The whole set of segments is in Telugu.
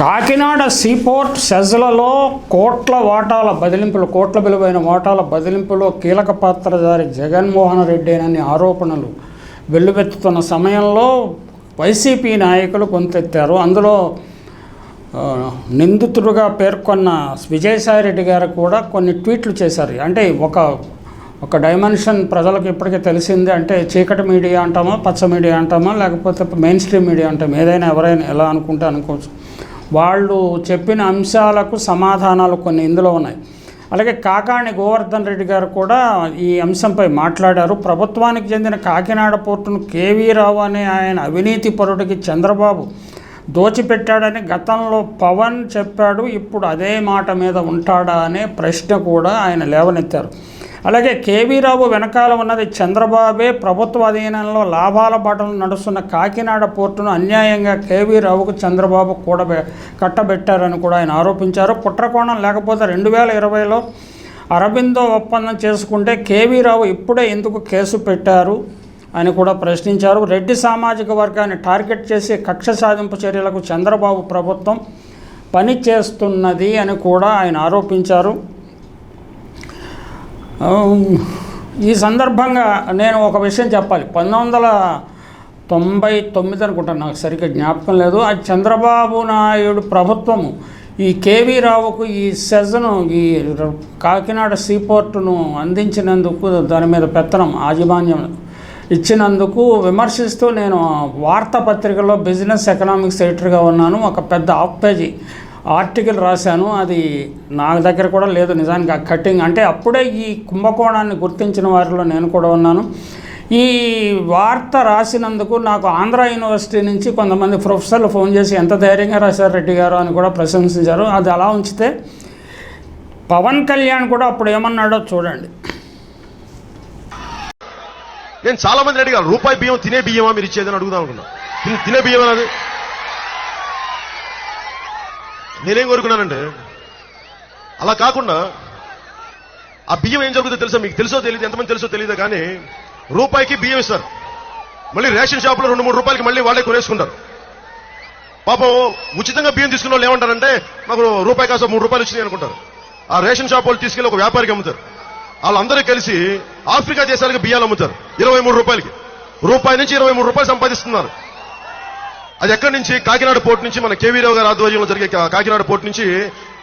కాకినాడ సీపోర్ట్ సెజ్లలో కోట్ల వాటాల బదిలింపులు కోట్ల విలువైన వాటాల బదిలింపులో కీలక పాత్రధారి జగన్మోహన్ రెడ్డేనని ఆరోపణలు వెల్లువెత్తుతున్న సమయంలో వైసీపీ నాయకులు కొంతెత్తారు. అందులో నిందితుడుగా పేర్కొన్న విజయసాయిరెడ్డి గారు కూడా కొన్ని ట్వీట్లు చేశారు. అంటే ఒక ఒక డైమెన్షన్ ప్రజలకు ఇప్పటికే తెలిసింది అంటే చీకటి మీడియా అంటామా పచ్చ మీడియా అంటామా లేకపోతే మెయిన్ స్ట్రీమ్ మీడియా అంటామా ఏదైనా ఎవరైనా ఎలా అనుకుంటే అనుకోవచ్చు. వాళ్ళు చెప్పిన అంశాలకు సమాధానాలు కొన్ని ఇందులో ఉన్నాయి. అలాగే కాకాణి గోవర్ధన్ రెడ్డి గారు కూడా ఈ అంశంపై మాట్లాడారు. ప్రభుత్వానికి చెందిన కాకినాడ పోర్టును కేవీ రావు అనే ఆయన అవినీతి పరుడికి చంద్రబాబు దోచిపెట్టాడని గతంలో పవన్ చెప్పాడు. ఇప్పుడు అదే మాట మీద ఉంటాడా అనే ప్రశ్న కూడా ఆయన లేవనెత్తారు. అలాగే కేవీ రావు వెనకాల ఉన్నది చంద్రబాబే ప్రభుత్వ అధీనంలో లాభాల బాటలు నడుస్తున్న కాకినాడ పోర్టును అన్యాయంగా కేవీ రావుకు చంద్రబాబు కూడబె కట్టబెట్టారని కూడా ఆయన ఆరోపించారు. కుట్రకోణం లేకపోతే రెండు వేల ఇరవైలో అరబిందో ఒప్పందం చేసుకుంటే కేవీ రావు ఇప్పుడే ఎందుకు కేసు పెట్టారు అని కూడా ప్రశ్నించారు. రెడ్డి సామాజిక వర్గాన్ని టార్గెట్ చేసి కక్ష సాధింపు చర్యలకు చంద్రబాబు ప్రభుత్వం పనిచేస్తున్నది అని కూడా ఆయన ఆరోపించారు. ఈ సందర్భంగా నేను ఒక విషయం చెప్పాలి. పంతొమ్మిది వందల తొంభై తొమ్మిది అనుకుంటాను నాకు సరిగ్గా జ్ఞాపకం లేదు. అది చంద్రబాబు నాయుడు ప్రభుత్వము. ఈ కేవీ రావుకు ఈ సెజను ఈ కాకినాడ సీపోర్టును అందించినందుకు దాని మీద పెత్తనం యాజమాన్యం ఇచ్చినందుకు విమర్శిస్తూ నేను వార్తాపత్రికలో బిజినెస్ ఎకనామిక్స్ ఎడిటర్గా ఉన్నాను. ఒక పెద్ద ఆఫ్ పేజీ ఆర్టికల్ రాశాను అది నా దగ్గర కూడా లేదు నిజానికి ఆ కటింగ్. అంటే అప్పుడే ఈ కుంభకోణాన్ని గుర్తించిన వారిలో నేను కూడా ఉన్నాను. ఈ వార్త రాసినందుకు నాకు ఆంధ్ర యూనివర్సిటీ నుంచి కొంతమంది ప్రొఫెసర్లు ఫోన్ చేసి ఎంత ధైర్యంగా రాశారు రెడ్డి గారు? అని కూడా ప్రశంసించారు. అది అలా ఉంచితే పవన్ కళ్యాణ్ కూడా అప్పుడు ఏమన్నాడో చూడండి. నేను చాలా మంది అడిగాను రూపాయి బియ్యం తినే బియ్యమా మీరు ఇచ్చేదని అడుగుదాం అనుకున్నాను తినే బియ్యం అది నేనేం కోరుకున్నానంటే అలా కాకుండా ఆ బియ్యం ఏం జరుగుతుందో తెలుసా? మీకు తెలుసో తెలియదు ఎంతమంది తెలుసో తెలియదు కానీ రూపాయికి బియ్యం ఇస్తారు. మళ్ళీ రేషన్ షాపులో రెండు మూడు రూపాయలకి మళ్ళీ వాళ్ళే కొనేసుకుంటారు. పాపం ఉచితంగా బియ్యం తీసుకున్న వాళ్ళు ఏమంటారంటే మాకు రూపాయి కాస్త మూడు రూపాయలు వచ్చినాయి అనుకుంటారు. ఆ రేషన్ షాప్ వాళ్ళు తీసుకెళ్ళి ఒక వ్యాపారికి అమ్ముతారు. వాళ్ళందరూ కలిసి ఆఫ్రికా దేశాలకు బియ్యాలు అమ్ముతారు ఇరవై మూడు రూపాయలకి. రూపాయి నుంచి ఇరవై మూడు రూపాయలు సంపాదిస్తున్నారు. అది ఎక్కడి నుంచి? కాకినాడ పోర్ట్ నుంచి మన కేవీ రావు గారి ఆధ్వర్యంలో జరిగే కాకినాడ పోర్ట్ నుంచి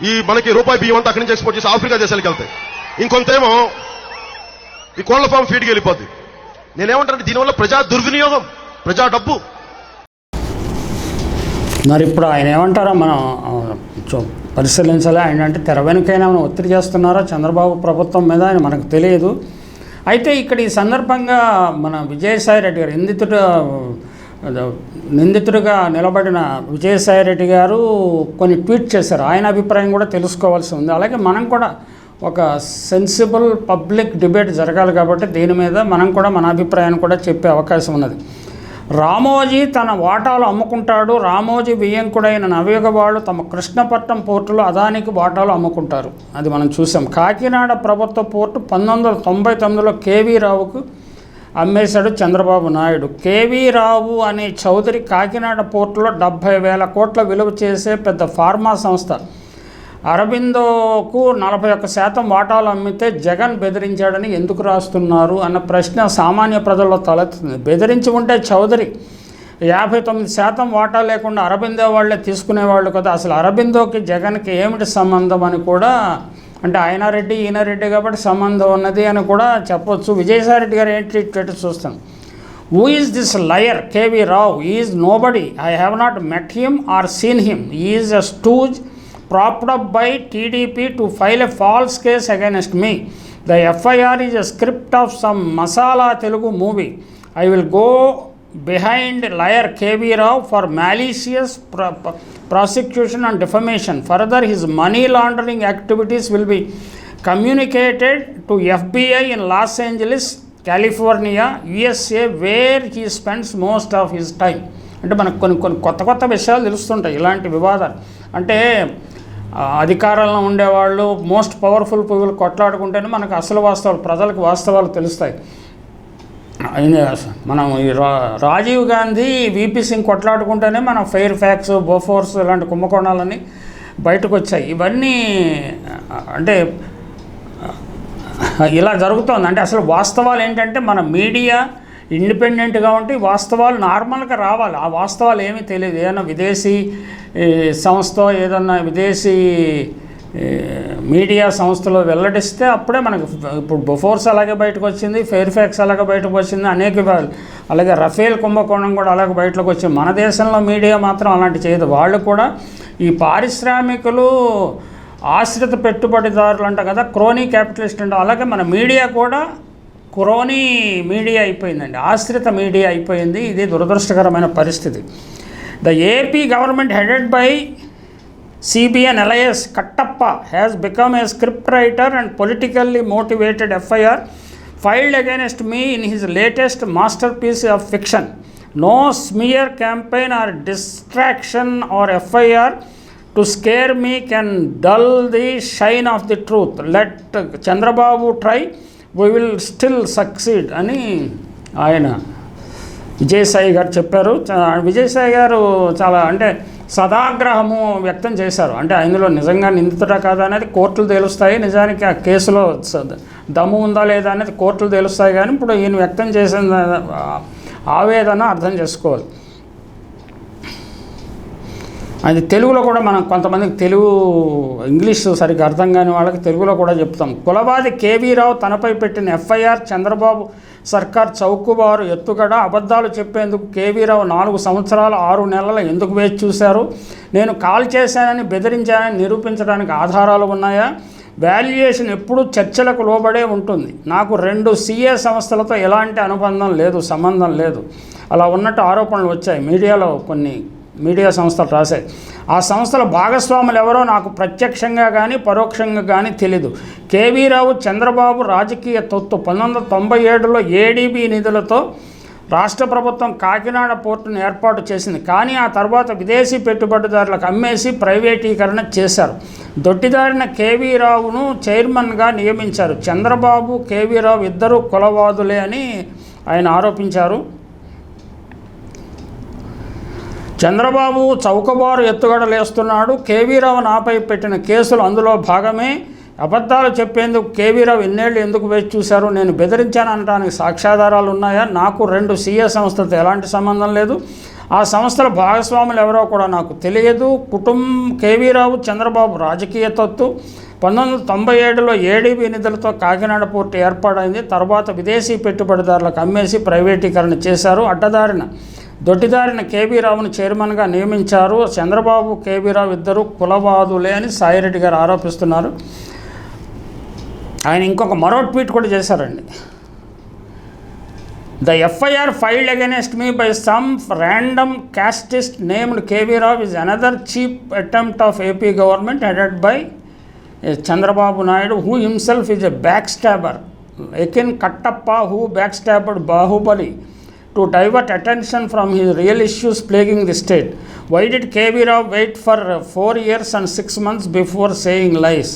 ఈ మనకి రూపాయి బియ్యం అంతా అక్కడి నుంచి ఎక్స్పోర్ట్ చేసి ఆఫ్రికా దేశాలకు వెళ్తాయి. ఇంకొంతేమో ఈ కోళ్ళ ఫామ్ ఫీడ్కి వెళ్ళిపోద్ది. నేనేమంటానంటే దీనివల్ల ప్రజా దుర్వినియోగం ప్రజా డబ్బు. మరి ఇప్పుడు ఆయన ఏమంటారో? మనం పరిశీలించాలి? ఆయన అంటే తెర వెనుకైనా మనం ఒత్తిడి చేస్తున్నారా? చంద్రబాబు ప్రభుత్వం మీద ఆయన మనకు తెలియదు. అయితే ఇక్కడ ఈ సందర్భంగా మన విజయసాయి రెడ్డి గారు నిందితుడు నిందితుడిగా నిలబడిన విజయసాయి రెడ్డి గారు కొన్ని ట్వీట్ చేశారు. ఆయన అభిప్రాయం కూడా తెలుసుకోవాల్సి ఉంది. అలాగే మనం కూడా ఒక సెన్సిబుల్ పబ్లిక్ డిబేట్ జరగాలి కాబట్టి దీని మీద మనం కూడా మన అభిప్రాయాన్ని కూడా చెప్పే అవకాశం ఉన్నది. రామోజీ తన వాటాలు అమ్ముకుంటాడు. రామోజీ వియ్యంకుడైన నవయుగవాళ్ళు తమ కృష్ణపట్నం పోర్టులో అదానికి వాటాలు అమ్ముకుంటారు. అది మనం చూసాం. కాకినాడ ప్రభుత్వ పోర్టు పంతొమ్మిది వందల తొంభై తొమ్మిదిలో కేవీ రావుకు అమ్మేశాడు చంద్రబాబు నాయుడు. కేవీ రావు అనే చౌదరి కాకినాడ పోర్టులో డెబ్భై వేల కోట్ల విలువ చేసే పెద్ద ఫార్మా సంస్థ. అరబిందోకు నలభై ఒక్క శాతం వాటాలు అమ్మితే జగన్ బెదిరించాడని ఎందుకు రాస్తున్నారు అన్న ప్రశ్న సామాన్య ప్రజల్లో తలెత్తుంది. బెదిరించి ఉంటే చౌదరి యాభై తొమ్మిది శాతం వాటా లేకుండా అరబిందో వాళ్ళే తీసుకునేవాళ్ళు కదా. అసలు అరబిందోకి జగన్కి ఏమిటి సంబంధం అని కూడా అంటే ఆయన రెడ్డి ఈయన రెడ్డి కాబట్టి సంబంధం ఉన్నది అని కూడా చెప్పొచ్చు. విజయసాయి రెడ్డి గారు ఏంటి ట్వీట్ చూస్తాం. Who is this liar KV Rao is nobody I have not met him or seen him is a stooge propped up by TDP to file a false case against me the FIR is a script of some masala Telugu movie I will go behind liar KV Rao for malicious prosecution and defamation further his money laundering activities will be communicated to FBI in Los Angeles California USA where he spends most of his time అంటే మనకు కొన్ని కొన్ని కొత్త కొత్త విషయాలు తెలుస్తుంటాయి. ఇలాంటి వివాదాలు. అంటే అధికారంలో ఉండేవాళ్ళు మోస్ట్ పవర్ఫుల్ పువ్వులు కొట్లాడుకుంటేనే మనకు అసలు వాస్తవాలు ప్రజలకు వాస్తవాలు తెలుస్తాయి. మనం ఈ రా- రాజీవ్ గాంధీ వీపీ సింగ్ కొట్లాడుకుంటేనే మనం ఫెయిర్ ఫ్యాక్స్ బోఫోర్స్ ఇలాంటి కుంభకోణాలన్నీ బయటకు వచ్చాయి ఇవన్నీ అంటే ఇలా జరుగుతోంది. అంటే అసలు వాస్తవాలు ఏంటంటే మన మీడియా ఇండిపెండెంట్గా ఉంటే వాస్తవాలు నార్మల్గా రావాలి. ఆ వాస్తవాలు ఏమీ తెలియదు. ఏదైనా విదేశీ సంస్థ ఏదన్నా విదేశీ మీడియా సంస్థలో వెల్లడిస్తే అప్పుడే మనకు ఇప్పుడు బొఫోర్స్ అలాగే బయటకు వచ్చింది ఫెయిర్ ఫ్యాక్స్ అలాగే బయటకు వచ్చింది అనేక అలాగే రఫేల్ కుంభకోణం కూడా అలాగే బయటకు వచ్చింది. మన దేశంలో మీడియా మాత్రం అలాంటి చేయదు. వాళ్ళు కూడా ఈ పారిశ్రామికులు ఆశ్రిత పెట్టుబడిదారులు అంట కదా క్రోనీ క్యాపిటలిస్ట్ అంటే. అలాగే మన మీడియా కూడా క్రోనీ మీడియా అయిపోయిందండి. ఆశ్రిత మీడియా అయిపోయింది. ఇది దురదృష్టకరమైన పరిస్థితి. The AP government headed by CBN LIS Kattappa has become a scriptwriter and politically motivated FIR filed against me in his latest masterpiece of fiction. No smear campaign or distraction or FIR to scare me can dull the shine of the truth. Let Chandrababu try, we will still succeed అని ఆయన విజయసాయి గారు చెప్పారు. విజయసాయి గారు చాలా అంటే సదాగ్రహము వ్యక్తం చేశారు. అంటే అందులో నిజంగా నిందితుడా కాదా అనేది కోర్టులు తేలుస్తాయి. నిజానికి ఆ కేసులో దమ్ము ఉందా లేదా అనేది కోర్టులు తేలుస్తాయి కానీ ఇప్పుడు ఈయన వ్యక్తం చేసిన ఆవేదన అర్థం చేసుకోవాలి. అది తెలుగులో కూడా మనం కొంతమందికి తెలుగు ఇంగ్లీష్ సరిగ్గా అర్థం కాని వాళ్ళకి తెలుగులో కూడా చెప్తాం. కులవాది కేవీ రావు తనపై పెట్టిన ఎఫ్ఐఆర్ చంద్రబాబు సర్కార్ చౌక్కుబారు ఎత్తుగడ అబద్ధాలు చెప్పేందుకు కేవీ రావు నాలుగు సంవత్సరాలు ఆరు నెలలు ఎందుకు వేచి చూశారు? నేను కాల్ చేశానని బెదిరించానని నిరూపించడానికి ఆధారాలు ఉన్నాయా? వాల్యుయేషన్ ఎప్పుడూ చర్చలకు లోబడే ఉంటుంది. నాకు రెండు సీఏ సంస్థలతో ఎలాంటి అనుబంధం లేదు సంబంధం లేదు. అలా ఉన్నట్టు ఆరోపణలు వచ్చాయి. మీడియాలో కొన్ని మీడియా సంస్థలు రాశాయి. ఆ సంస్థల భాగస్వాములు ఎవరో నాకు ప్రత్యక్షంగా కానీ పరోక్షంగా కానీ తెలీదు. కేవీ రావు చంద్రబాబు రాజకీయ తొత్తు పంతొమ్మిది వందల తొంభై ఏడులో ఏడీబీ నిధులతో రాష్ట్ర ప్రభుత్వం కాకినాడ పోర్టును ఏర్పాటు చేసింది. కానీ ఆ తర్వాత విదేశీ పెట్టుబడిదారులకు అమ్మేసి ప్రైవేటీకరణ చేశారు. దొట్టిదారిన కేవీ రావును చైర్మన్గా నియమించారు. చంద్రబాబు కేవీ రావు ఇద్దరు కులవాదులే అని ఆయన ఆరోపించారు. చంద్రబాబు చౌకబారు ఎత్తుగడలేస్తున్నాడు కేవీరావు నాపై పెట్టిన కేసులు అందులో భాగమే. అబద్ధాలు చెప్పేందుకు కేవీరావు ఎన్నేళ్ళు ఎందుకు వేచి చూశారు? నేను బెదిరించాననడానికి సాక్ష్యాధారాలు ఉన్నాయా? నాకు రెండు సీఏ సంస్థలతో ఎలాంటి సంబంధం లేదు. ఆ సంస్థల భాగస్వాములు ఎవరో కూడా నాకు తెలియదు. కుటుంబం కేవీరావు చంద్రబాబు రాజకీయ తత్తు. పంతొమ్మిది వందల తొంభై ఏడులో ఏడీబీ నిధులతో కాకినాడ పోర్టు ఏర్పాటైంది. తర్వాత విదేశీ పెట్టుబడిదారులకు అమ్మేసి ప్రైవేటీకరణ చేశారు. అడ్డదారిన దొడ్డిదారిన కేబీ రావును చైర్మన్గా నియమించారు. చంద్రబాబు కేబీ రావు ఇద్దరు కులవాదులే అని సాయిరెడ్డి గారు ఆరోపిస్తున్నారు. ఆయన ఇంకొక మరో ట్వీట్ కూడా చేశారండి. The FIR filed against me by some random casteist named KV Rao is another cheap attempt of AP government headed by Chandrababu Naidu who himself is a back stabber. Akin Kattappa who back stabbed Baahubali. To divert attention from his real issues plaguing the state why did K V Rao wait for four years and six months before saying lies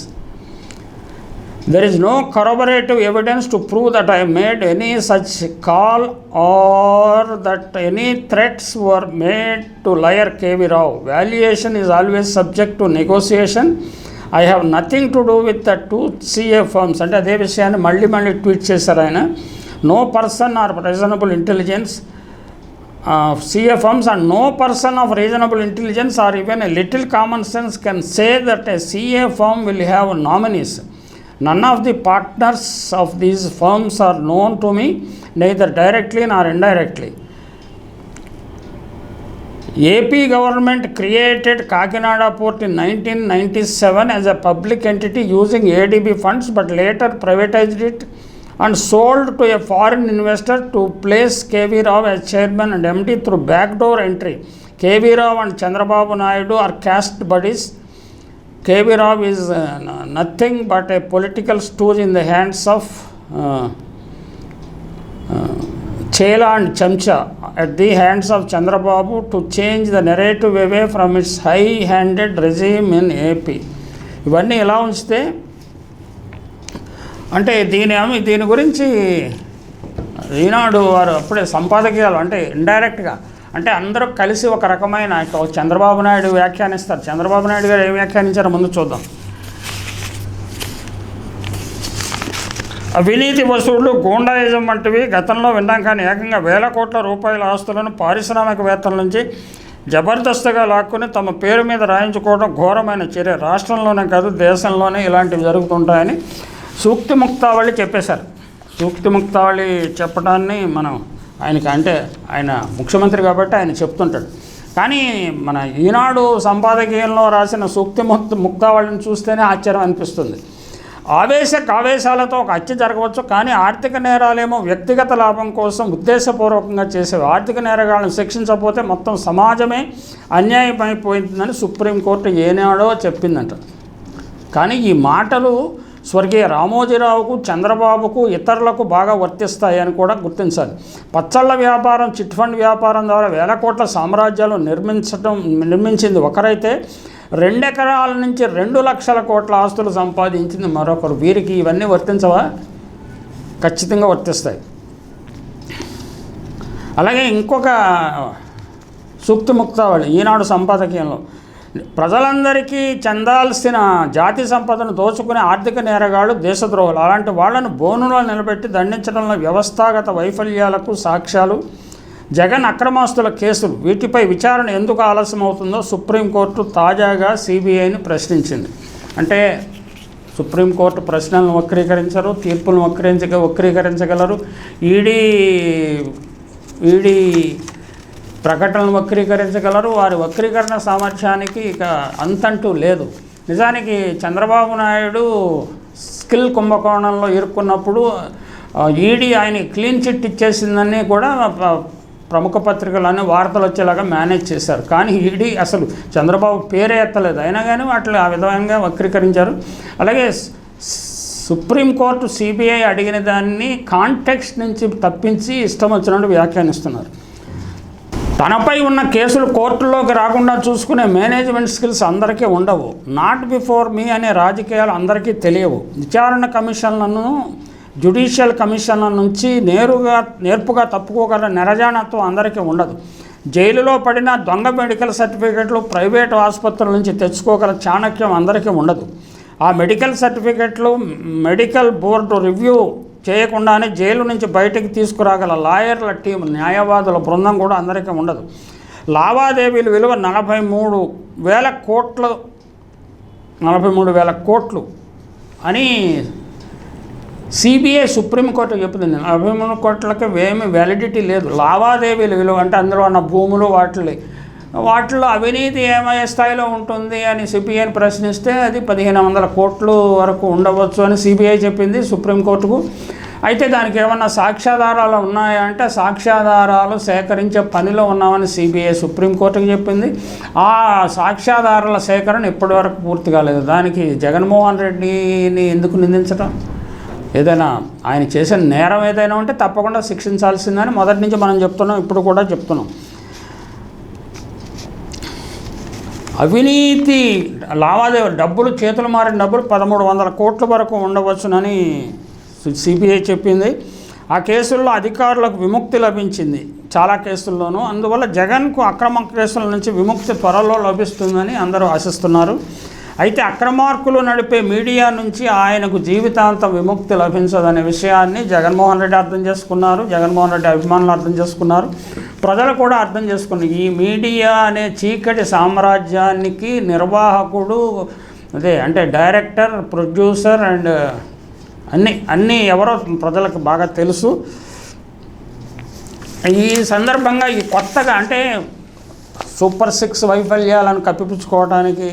There is no corroborative evidence to prove that I made any such call or that any threats were made to liar KV Rao. Valuation is always subject to negotiation. I have nothing to do with the two CA firms. అంటే అదే విషయాన్ని మళ్ళీ మళ్ళీ ట్వీట్ చేశారు ఆయన no person or reasonable intelligence uh, CA and no person of reasonable intelligence or even a little common sense can say that a CA firm will have nominees. None of the partners of these firms are known to me, neither directly nor indirectly. AP government created Kakinada port in 1997 as a public entity using ADB funds but later privatized it and sold to a foreign investor to place KV Rao as chairman and MD through backdoor entry. KV Rao and Chandrababu Naidu are caste buddies. KV Rao is uh, n- nothing but a political stooge in the hands of uh, uh, Chela and Chamcha at the hands of Chandrababu to change the narrative away from its high-handed regime in AP. ఇవన్నీ ఎలా ఉంచితే అంటే దీని దీని గురించి ఈనాడు వారు అప్పుడే సంపాదకీయాలు అంటే ఇండైరెక్ట్గా అంటే అందరూ కలిసి ఒక రకమైన చంద్రబాబు నాయుడు వ్యాఖ్యానిస్తారు. చంద్రబాబు నాయుడు గారు ఏం వ్యాఖ్యానించారో ముందు చూద్దాం. అవినీతి వసూళ్ళు గూండాయిజం వంటివి గతంలో విన్నాం కానీ ఏకంగా వేల కోట్ల రూపాయల ఆస్తులను పారిశ్రామికవేత్తల నుంచి జబర్దస్త్గా లాక్కుని తమ పేరు మీద రాయించుకోవడం ఘోరమైన చర్య. రాష్ట్రంలోనే కాదు దేశంలోనే ఇలాంటివి జరుగుతుంటాయని సూక్తి ముక్తావళి చెప్పేశారు. సూక్తి ముక్తావళి చెప్పడాన్ని మనం ఆయనకి అంటే ఆయన ముఖ్యమంత్రి కాబట్టి ఆయన చెప్తుంటాడు. కానీ మన ఈనాడు సంపాదకీయంలో రాసిన సూక్తి ముక్త ముక్తావళిని చూస్తేనే ఆశ్చర్యం అనిపిస్తుంది. ఆవేశ కావేశాలతో ఒక హత్య జరగవచ్చు కానీ ఆర్థిక నేరాలేమో వ్యక్తిగత లాభం కోసం ఉద్దేశపూర్వకంగా చేసేవి ఆర్థిక నేరగాళ్ళని శిక్షించకపోతే మొత్తం సమాజమే అన్యాయమైపోయిందని సుప్రీంకోర్టు ఏనాడో చెప్పిందంట. కానీ ఈ మాటలు స్వర్గీయ రామోజీరావుకు చంద్రబాబుకు ఇతరులకు బాగా వర్తిస్తాయని కూడా గుర్తించాలి. పచ్చళ్ళ వ్యాపారం చిట్ ఫండ్ వ్యాపారం ద్వారా వేల కోట్ల సామ్రాజ్యాలు నిర్మించడం నిర్మించింది ఒకరైతే రెండెకరాల నుంచి రెండు లక్షల కోట్ల ఆస్తులు సంపాదించింది మరొకరు. వీరికి ఇవన్నీ వర్తించవా? ఖచ్చితంగా వర్తిస్తాయి. అలాగే ఇంకొక సూక్తి ముక్తావళి ఈనాడు సంపాదకీయంలో ప్రజలందరికీ చెందాల్సిన జాతి సంపదను దోచుకునే ఆర్థిక నేరగాళ్ళు దేశద్రోహులు. అలాంటి వాళ్ళను బోనులో నిలబెట్టి దండించడంలో వ్యవస్థాగత వైఫల్యాలకు సాక్ష్యాలు. జగన్ అక్రమాస్తుల కేసులు. వీటిపై విచారణ ఎందుకు ఆలస్యం అవుతుందో సుప్రీంకోర్టు తాజాగా సిబిఐని ప్రశ్నించింది. అంటే సుప్రీంకోర్టు ప్రశ్నలను వక్రీకరించరు తీర్పులను వక్రించ వక్రీకరించగలరు. ఈడీ ఈడీ ప్రకటనలు వక్రీకరించగలరు వారి వక్రీకరణ సామర్థ్యానికి ఇక అంతంటూ లేదు. నిజానికి చంద్రబాబు నాయుడు స్కిల్ కుంభకోణంలో ఇరుక్కున్నప్పుడు ఈడీ ఆయన క్లీన్ చిట్ ఇచ్చేసిందని కూడా ప్రముఖ ప్రముఖ పత్రికలన్నీ వార్తలు వచ్చేలాగా మేనేజ్ చేశారు. కానీ ఈడీ అసలు చంద్రబాబు పేరే ఎత్తలేదు. అయినా కానీ వాటిని ఆ విధంగా వక్రీకరించారు. అలాగే సుప్రీంకోర్టు సిబిఐ అడిగిన దాన్ని కాంటెక్స్ట్ నుంచి తప్పించి ఇష్టం వచ్చినట్టు వ్యాఖ్యానిస్తున్నారు. తనపై ఉన్న కేసులు కోర్టులోకి రాకుండా చూసుకునే మేనేజ్మెంట్ స్కిల్స్ అందరికీ ఉండవు. నాట్ బిఫోర్ మీ అనే రాజకీయాలు అందరికీ తెలియవు. విచారణ కమిషన్లను జ్యుడిషియల్ కమిషన్ల నుంచి నేరుగా నేర్పుగా తప్పుకోగల నిరజానత్వం అందరికీ ఉండదు. జైలులో పడిన దొంగ మెడికల్ సర్టిఫికెట్లు ప్రైవేటు ఆసుపత్రుల నుంచి తెచ్చుకోగల చాణక్యం అందరికీ ఉండదు. ఆ మెడికల్ సర్టిఫికెట్లు మెడికల్ బోర్డు రివ్యూ చేయకుండానే జైలు నుంచి బయటకు తీసుకురాగల లాయర్ల టీం న్యాయవాదుల బృందం కూడా అందరికీ ఉండదు. లావాదేవీల విలువ నలభై మూడు వేల కోట్లు నలభై మూడు వేల కోట్లు అని సిబిఐ సుప్రీంకోర్టు చెప్పింది. నలభై మూడు కోట్లకి ఏమి వ్యాలిడిటీ లేదు. లావాదేవీల విలువ అంటే అందులో ఉన్న భూములు వాటిని వాటిలో అవినీతి ఏమయ్యే స్థాయిలో ఉంటుంది అని సిబిఐని ప్రశ్నిస్తే అది పదిహేను వందల కోట్లు వరకు ఉండవచ్చు అని సిబిఐ చెప్పింది సుప్రీంకోర్టుకు. అయితే దానికి ఏమన్నా సాక్ష్యాధారాలు ఉన్నాయా అంటే సాక్ష్యాధారాలు సేకరించే పనిలో ఉన్నామని సిబిఐ సుప్రీంకోర్టుకు చెప్పింది. ఆ సాక్ష్యాధారాల సేకరణ ఇప్పటివరకు పూర్తి కాలేదు. దానికి జగన్మోహన్ రెడ్డిని ఎందుకు నిందించడం ఏదైనా ఆయన చేసిన నేరం ఏదైనా ఉంటే తప్పకుండా శిక్షించాల్సిందని మొదటి నుంచి మనం చెప్తున్నాం ఇప్పుడు కూడా చెప్తున్నాం. అవినీతి లావాదేవీ డబ్బులు చేతులు మారిన డబ్బులు పదమూడు వందల కోట్ల వరకు ఉండవచ్చునని సిబిఐ చెప్పింది. ఆ కేసుల్లో అధికారులకు విముక్తి లభించింది. చాలా కేసుల్లోనూ. అందువల్ల జగన్కు అక్రమ కేసుల నుంచి విముక్తి త్వరలో లభిస్తుందని అందరూ ఆశిస్తున్నారు. అయితే అక్రమార్కులు నడిపే మీడియా నుంచి ఆయనకు జీవితాంతం విముక్తి లభించదనే విషయాన్ని జగన్మోహన్ రెడ్డి అర్థం చేసుకున్నారు. జగన్మోహన్ రెడ్డి అభిమానులు అర్థం చేసుకున్నారు. ప్రజలు కూడా అర్థం చేసుకున్నారు. ఈ మీడియా అనే చీకటి సామ్రాజ్యానికి నిర్వాహకుడు అదే అంటే డైరెక్టర్ ప్రొడ్యూసర్ అండ్ అన్ని అన్నీ ఎవరో ప్రజలకు బాగా తెలుసు. ఈ సందర్భంగా ఈ కొత్తగా అంటే సూపర్ సిక్స్ వైఫల్యాలను కప్పిపుచ్చుకోవడానికి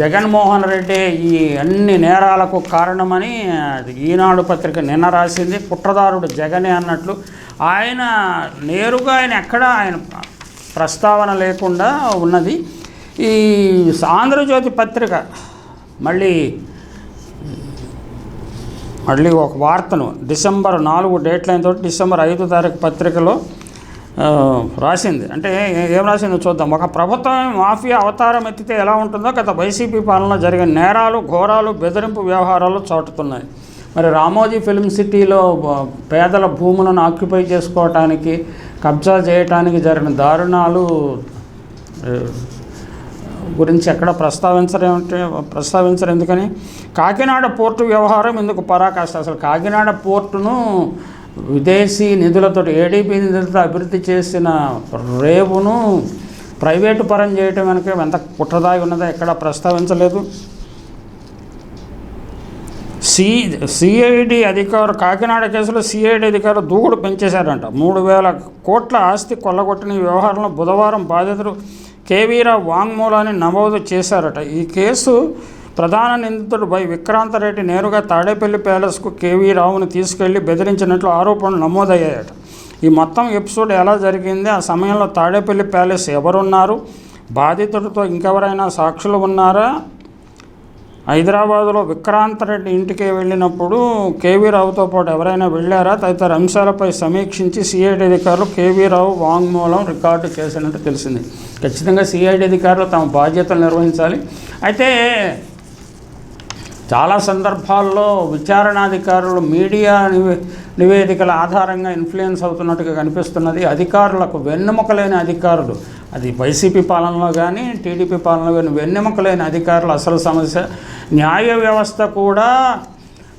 జగన్మోహన్ రెడ్డి ఈ అన్ని నేరాలకు కారణమని అది ఈనాడు పత్రిక నిన్న రాసింది. కుట్రదారుడు జగనే అన్నట్లు ఆయన నేరుగా ఆయన ఎక్కడ ఆయన ప్రస్తావన లేకుండా ఉన్నది. ఈ ఆంధ్రజ్యోతి పత్రిక మళ్ళీ మళ్ళీ ఒక వార్తను డిసెంబర్ నాలుగు డేట్లైన్ తోటి డిసెంబర్ ఐదో తారీఖు పత్రికలో రాసింది. అంటే ఏం రాసిందో చూద్దాం. ఒక ప్రభుత్వం మాఫియా అవతారం ఎత్తితే ఎలా ఉంటుందో గత వైసీపీ పాలన జరిగిన నేరాలు ఘోరాలు బెదిరింపు వ్యవహారాలు చాటుతున్నాయి. మరి రామోజీ ఫిల్మ్ సిటీలో పేదల భూములను ఆక్యుపై చేసుకోవటానికి కబ్జా చేయటానికి జరిగిన దారుణాలు గురించి ఎక్కడ ప్రస్తావించరేమిటి? ప్రస్తావించరు ఎందుకని? కాకినాడ పోర్టు వ్యవహారం ఎందుకు పరాకాష్ట? అసలు కాకినాడ పోర్టును విదేశీ నిధులతో ఏడీపీ నిధులతో అభివృద్ధి చేసిన రేవును ప్రైవేటు పరం చేయటం వెనక ఎంత కుట్రదాగి ఉన్నదో ఎక్కడ ప్రస్తావించలేదు. సి సిఐడి అధికారు కాకినాడ కేసులో సిఐడి అధికారులు దూకుడు పెంచేశారంట. మూడు వేల కోట్ల ఆస్తి కొల్లగొట్టిన వ్యవహారంలో బుధవారం బాధితుడు కేవీరావు వాంగ్మూలాన్ని నమోదు చేశారట. ఈ కేసు ప్రధాన నిందితుడు బై విక్రాంతరెడ్డి నేరుగా తాడేపల్లి ప్యాలెస్కు కేవీ రావును తీసుకెళ్ళి బెదిరించినట్లు ఆరోపణలు నమోదయ్యాయట. ఈ మొత్తం ఎపిసోడ్ ఎలా జరిగింది? ఆ సమయంలో తాడేపల్లి ప్యాలెస్ ఎవరున్నారు? బాధితుడితో ఇంకెవరైనా సాక్షులు ఉన్నారా? హైదరాబాదులో విక్రాంత్ రెడ్డి ఇంటికి వెళ్ళినప్పుడు కేవీ రావుతో పాటు ఎవరైనా వెళ్ళారా? తదితర అంశాలపై సమీక్షించి సిఐడి అధికారులు కేవీ రావు వాంగ్మూలం రికార్డు చేసినట్టు తెలిసింది. ఖచ్చితంగా సిఐడి అధికారులు తమ బాధ్యతలు నిర్వహించాలి. అయితే చాలా సందర్భాల్లో విచారణాధికారులు మీడియా నివే నివేదికల ఆధారంగా ఇన్ఫ్లుయెన్స్ అవుతున్నట్టుగా కనిపిస్తున్నది. అధికారులకు వెన్నెముక లేని అధికారులు అది వైసీపీ పాలనలో కానీ టీడీపీ పాలనలో కానీ వెన్నెముక లేని అధికారులు అసలు సమస్య. న్యాయ వ్యవస్థ కూడా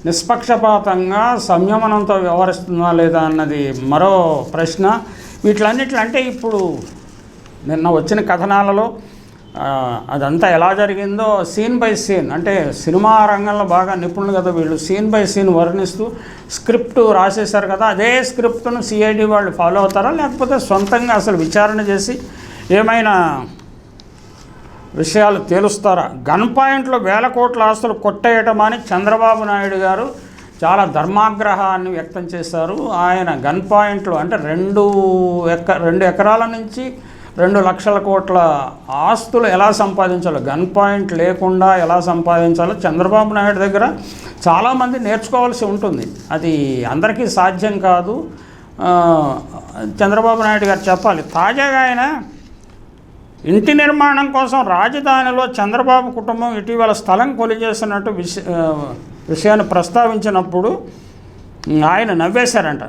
నిష్పక్షపాతంగా సంయమనంతో వ్యవహరిస్తుందా లేదా అన్నది మరో ప్రశ్న. వీటిలన్నిటిలో అంటే ఇప్పుడు నిన్న వచ్చిన కథనాలలో అదంతా ఎలా జరిగిందో సీన్ బై సీన్ అంటే సినిమా రంగంలో బాగా నిపుణులు కదా వీళ్ళు. సీన్ బై సీన్ వర్ణిస్తూ స్క్రిప్ట్ రాసేశారు కదా అదే స్క్రిప్ట్ను సిఐడి వాళ్ళు ఫాలో అవుతారా? లేకపోతే సొంతంగా అసలు విచారణ చేసి ఏమైనా విషయాలు తేలుస్తారా? గన్ పాయింట్లో వేల కోట్ల ఆస్తులు కొట్టేయటం అని చంద్రబాబు నాయుడు గారు చాలా ధర్మాగ్రహాన్ని వ్యక్తం చేశారు. ఆయన గన్ పాయింట్లు అంటే రెండు ఎక రెండు ఎకరాల నుంచి రెండు లక్షల కోట్ల ఆస్తులు ఎలా సంపాదించాలో గన్ పాయింట్ లేకుండా ఎలా సంపాదించాలో చంద్రబాబు నాయుడు దగ్గర చాలామంది నేర్చుకోవాల్సి ఉంటుంది. అది అందరికీ సాధ్యం కాదు. చంద్రబాబు నాయుడు గారు చెప్పాలి తాజాగా ఆయన ఇంటి నిర్మాణం కోసం రాజధానిలో చంద్రబాబు కుటుంబం ఇటీవల స్థలం కొలిచేసినట్టు విష విషయాన్ని ప్రస్తావించినప్పుడు ఆయన నవ్వేశారంట.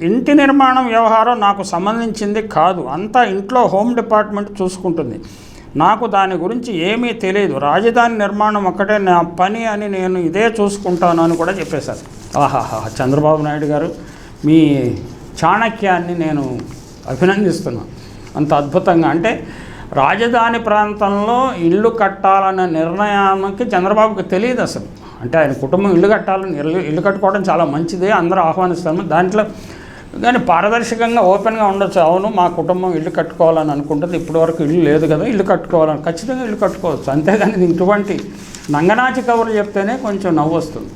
ఇంటి నిర్మాణం వ్యవహారం నాకు సంబంధించింది కాదు. అంతా ఇంట్లో హోమ్ డిపార్ట్మెంట్ చూసుకుంటుంది. నాకు దాని గురించి ఏమీ తెలియదు. రాజధాని నిర్మాణం ఒక్కటే నా పని అని నేను ఇదే చూసుకుంటాను అని కూడా చెప్పేశారు. ఆహాహా చంద్రబాబు నాయుడు గారు మీ చాణక్యాన్ని నేను అభినందిస్తున్నాను అంత అద్భుతంగా. అంటే రాజధాని ప్రాంతంలో ఇల్లు కట్టాలన్న నిర్ణయానికి చంద్రబాబుకి తెలియదు అసలు. అంటే ఆయన కుటుంబం ఇల్లు కట్టాలని ఇల్లు ఇల్లు కట్టుకోవడం చాలా మంచిదే అందరూ ఆహ్వానిస్తాము దాంట్లో కానీ పారదర్శకంగా ఓపెన్గా ఉండొచ్చు. అవును మా కుటుంబం ఇల్లు కట్టుకోవాలని అనుకుంటుంది. ఇప్పటివరకు ఇల్లు లేదు కదా ఇల్లు కట్టుకోవాలని. ఖచ్చితంగా ఇల్లు కట్టుకోవచ్చు. అంతేగాని ఇటువంటి నంగనాచి కబుర్లు చెప్తేనే కొంచెం నవ్వు వస్తుంది